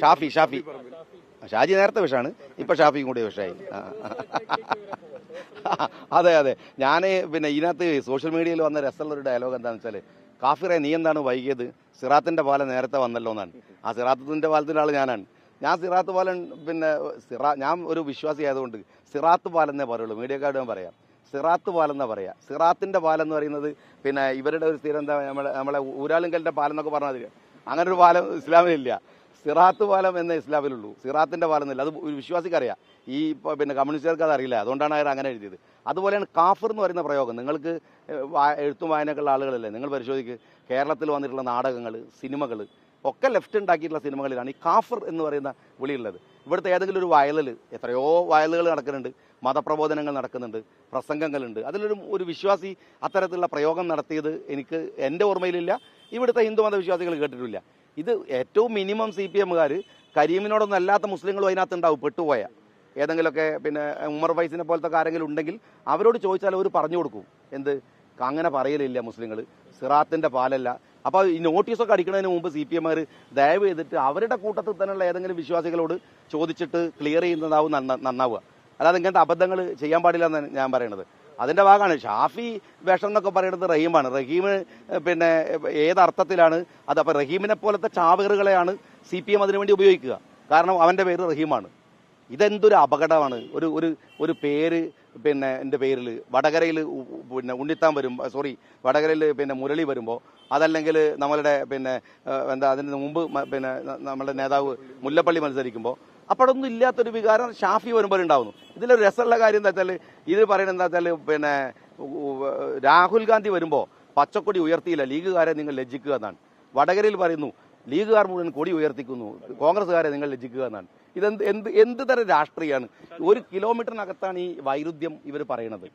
ഷാഫി ഷാഫി. ഷാജി നേരത്തെ വിഷാണ് ഇപ്പൊ ഷാഫിയും കൂടി വിഷമായി. അതെ അതെ. ഞാൻ പിന്നെ ഇതിനകത്ത് സോഷ്യൽ മീഡിയയിൽ വന്ന രസമുള്ള ഒരു ഡയലോഗ് എന്താണെന്ന് വെച്ചാൽ കാഫിറെ നീ എന്താണ് വൈകിയത്? സിറാത്തിന്റെ പാലം നേരത്തെ വന്നല്ലോ എന്നാണ്. ആ സിറാത്തിന്റെ പാലത്തിന്റെ ആൾ ഞാനാണ്. ഞാൻ സിറാത്ത് പാലം പിന്നെ സിറാ ഞാൻ ഒരു വിശ്വാസി ആയതുകൊണ്ട് സിറാത്ത് പാലം എന്നേ മീഡിയ മീഡിയക്കാരോട് ഞാൻ പറയാം. സിറാത്ത് പാലം എന്നാ പറയാ. സിറാത്തിന്റെ പാലം എന്ന് പറയുന്നത് പിന്നെ ഇവരുടെ ഒരു സ്ഥിരം എന്താ നമ്മളെ നമ്മളെ ഊരാളുങ്കലിന്റെ പാലം എന്നൊക്കെ പറഞ്ഞാൽ അങ്ങനെ ഒരു പാലം ഇസ്ലാമിലില്ല. സിറാത്ത് പാലം എന്ന ഇസ്ലാമിലുള്ളൂ. സിറാത്തിന്റെ പാലം എന്നില്ല അത് ഒരു വിശ്വാസിക്ക് അറിയാം ഈ പിന്നെ കമ്മ്യൂണിസ്റ്റുകാർക്ക് അത് അറിയില്ല. അതുകൊണ്ടാണ് അവർ അങ്ങനെ എഴുതിയത്. അതുപോലെയാണ് കാഫർ എന്ന് പറയുന്ന പ്രയോഗം. നിങ്ങൾക്ക് എഴുത്തും വായനക്കുള്ള ആളുകളല്ലേ? നിങ്ങൾ പരിശോധിക്ക്. കേരളത്തിൽ വന്നിട്ടുള്ള നാടകങ്ങൾ സിനിമകൾ ഒക്കെ ലെഫ്റ്റ് ഉണ്ടാക്കിയിട്ടുള്ള സിനിമകളിലാണ് ഈ കാഫർ എന്ന് പറയുന്ന വിളിയുള്ളത്. ഇവിടുത്തെ ഏതെങ്കിലും ഒരു വയലിൽ എത്രയോ വയലുകൾ നടക്കുന്നുണ്ട്. മതപ്രബോധനങ്ങൾ നടക്കുന്നുണ്ട്. പ്രസംഗങ്ങളുണ്ട്. അതിലൊരു ഒരു വിശ്വാസി അത്തരത്തിലുള്ള പ്രയോഗം നടത്തിയത് എനിക്ക് എന്റെ ഓർമ്മയിലില്ല. ഇവിടുത്തെ ഹിന്ദു മതവിശ്വാസികൾ കേട്ടിട്ടില്ല. ഇത് ഏറ്റവും മിനിമം സി പി എമ്മുകാർ കരീമിനോടൊന്നും അല്ലാത്ത മുസ്ലിങ്ങളും അതിനകത്ത് ഉണ്ടാവും പെട്ടുപോയ. ഏതെങ്കിലുമൊക്കെ പിന്നെ ഉമർ ഫൈസിനെ പോലത്തെ ആരെങ്കിലും ഉണ്ടെങ്കിൽ അവരോട് ചോദിച്ചാൽ അവർ പറഞ്ഞു കൊടുക്കും. എന്ത്? അങ്ങനെ പറയലില്ല മുസ്ലിങ്ങൾ സിറാത്തിന്റെ പാലല്ല. അപ്പോൾ ഈ നോട്ടീസൊക്കെ അടിക്കുന്നതിന് മുമ്പ് സി പി എമ്മാർ ദയവ് ചെയ്തിട്ട് അവരുടെ കൂട്ടത്തിൽ തന്നെയുള്ള ഏതെങ്കിലും വിശ്വാസികളോട് ചോദിച്ചിട്ട് ക്ലിയർ ചെയ്യുന്നതാവും നന്നാവുക. അല്ലാതെ ഇങ്ങനത്തെ അബദ്ധങ്ങൾ ചെയ്യാൻ പാടില്ല എന്നാണ് ഞാൻ പറയണത്. അതിന്റെ ഭാഗമാണ്. ഷാഫി വേഷം എന്നൊക്കെ പറയുന്നത് റഹീമാണ്. റഹീം പിന്നെ ഏതർത്ഥത്തിലാണ് അത് അപ്പൊ റഹീമിനെ പോലത്തെ ചാവേറുകളെയാണ് സി പി എം അതിനുവേണ്ടി ഉപയോഗിക്കുക. കാരണം അവന്റെ പേര് റഹീമാണ്. ഇതെന്തൊരു അപകടമാണ്. ഒരു ഒരു ഒരു പേര് പിന്നെ എന്റെ പേരിൽ വടകരയിൽ പിന്നെ ഉണ്ണിത്താൻ വരും സോറി വടകരയിൽ പിന്നെ മുരളി വരുമ്പോൾ അതല്ലെങ്കിൽ നമ്മളുടെ പിന്നെ എന്താ അതിന് മുമ്പ് പിന്നെ നമ്മുടെ നേതാവ് മുല്ലപ്പള്ളി മത്സരിക്കുമ്പോൾ അപ്പോഴൊന്നും ഇല്ലാത്തൊരു വികാരം ഷാഫി വരുമ്പോൾ ഉണ്ടാവുന്നു. ഇതിലൊരു രസമുള്ള കാര്യം എന്താ വെച്ചാൽ ഇത് പറയുന്നത് എന്താ വെച്ചാൽ പിന്നെ രാഹുൽ ഗാന്ധി വരുമ്പോൾ പച്ചക്കൊടി ഉയർത്തിയില്ല ലീഗുകാരെ നിങ്ങൾ ലജ്ജിക്കുക എന്നാണ്. വടകരയിൽ പറയുന്നു ലീഗുകാർ മുഴുവൻ കൊടി ഉയർത്തിക്കുന്നു. കോൺഗ്രസ്സുകാരെ നിങ്ങൾ ലജ്ജിക്കുക എന്നാണ്. ഇതെന്ത് എന്ത് എന്ത് തരം രാഷ്ട്രീയമാണ്? ഒരു കിലോമീറ്ററിനകത്താണ് ഈ വൈരുദ്ധ്യം ഇവർ പറയണത്.